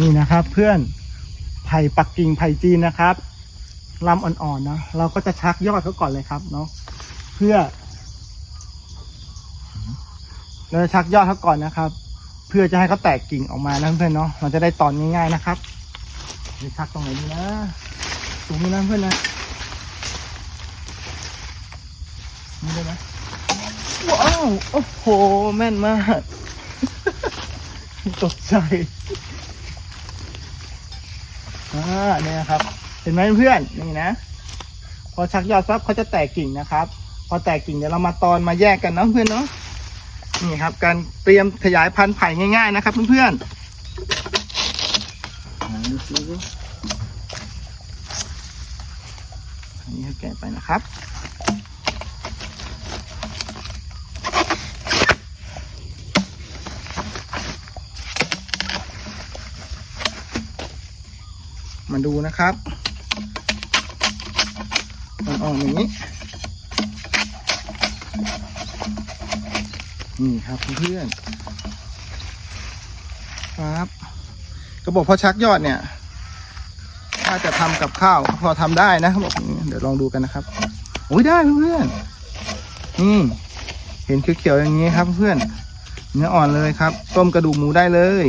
นี่นะครับเพื่อนไผ่ปักกิ่งไผ่จีนนะครับลำอ่อนๆนะเราก็จะชักยอดเขาก่อนเลยครับเนาะเพื่อเราจะชักยอดเขาก่อนนะครับ เพื่อจะให้เขาแตกกิ่งออกมานะเพื่อนๆเนาะเราจะได้ตอนง่ายๆนะครับจะชักตรงไหนดีนะสูงนี่นะเพื่อนนะนี่ได้ไหมว้าวโอ้โหแม่นมากตกใจ อ่าเนี่ยนะครับ เห็นไหมเพื่อนนี่นะ พอชักยอดซับเขาจะแตกกิ่งนะครับ พอแตกกิ่งเดี๋ยวเรามาตอนมาแยกกันเนาะเพื่อนเนาะนี่ครับ การเตรียมขยายพันธุ์ไผ่ง่าย ๆ นะครับเพื่อนๆอ่าดูสิอันนี้ให้แกะไปนะครับ มาดูนะครับมันออกอย่างนี้ นี่ครับเพื่อนครับก็บอกพอชักยอดเนี่ย ถ้าจะทำกับข้าวพอทำได้นะเขาบอกนี้เดี๋ยวลองดูกันนะครับโอ้ยได้เพื่อนนี่เห็นเขียวๆอย่างนี้ครับ เพื่อนเนื้ออ่อนเลยครับ ต้มกระดูกหมูได้เลย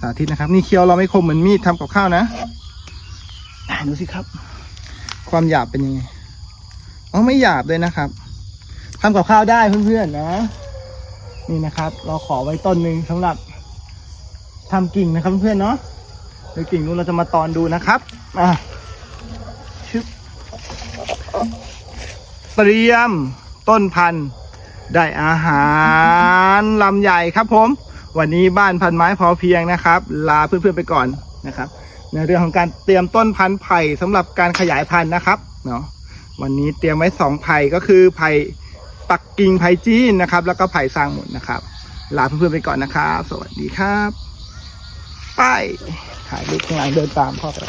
สาธิตนะครับ นี่เคี้ยวเราไม่คมเหมือนมีดทำกับข้าวนะอะดูสิครับ ความหยาบเป็นยังไงอ๋อไม่หยาบเลยนะครับทำกับข้าวได้เพื่อนๆนะ นี่นะครับ เราขอไว้ต้นหนึ่งสำหรับทำกิ่งนะครับเพื่อนๆเนาะเดี๋ยวกิ่งนู้นเราจะมาตอนดูนะครับอะชึบเตรียมต้นพันธุ์ได้อาหารลำใหญ่ครับผม วันนี้บ้านพันไม้พอเพียงนะครับ ลาเพื่อนๆไปก่อนนะครับ ในเรื่องของการเตรียมต้นพันธุ์ไผ่สำหรับการขยายพันธุ์นะครับเนาะวันนี้เตรียมไว้สองไผ่ก็คือไผ่ปักกิ่งไผ่จีนนะครับ แล้วก็ไผ่สร้างหมุนนะครับ ลาเพื่อนๆไปก่อนนะครับ สวัสดีครับไปถ่ายรูปข้างหลังเดินตามพ่อไป